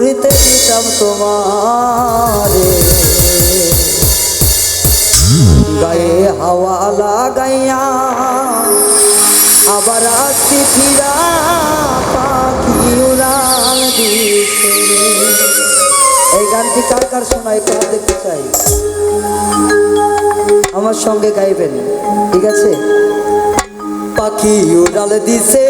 দিতাম গায়ে হাওয়া লাগাইয়া আবার আসছি ফিরা পাখি দিতে এই গানটি কার কার শোনায় কার দেখতে চাই। আমার সঙ্গে গাইবেন, ঠিক আছে? পাখি উড়াল দিছে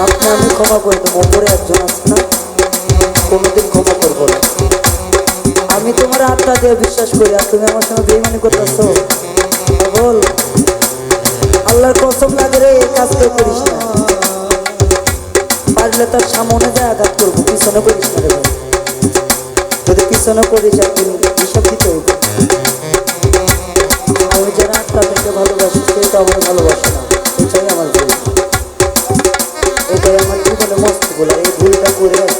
আপনি, আমি ক্ষমা করে দেবো, ওপরে একজন আছে না? কোনোদিন ক্ষমা করব না। আমি তোমার আত্মা দিয়ে বিশ্বাস করি, আর তুমি আমার সঙ্গে বেইমানি করতেছো। বল। আল্লাহর কসম লাগে রে, এই কাজ কেউ করিস না। পারলে তার সামনে যায় আঘাত করব, পিছনে করিস না রে যদি পিছনে করিস, একদিন হিসাব দিতে হইবে আমি যারা আত্মা থেকে ভালোবাসি সে তো আমার ভালোবাসে না। ভুল এটাই আমার জীবনে মস্ত ভুল আর এই ভুলটা করে গেছে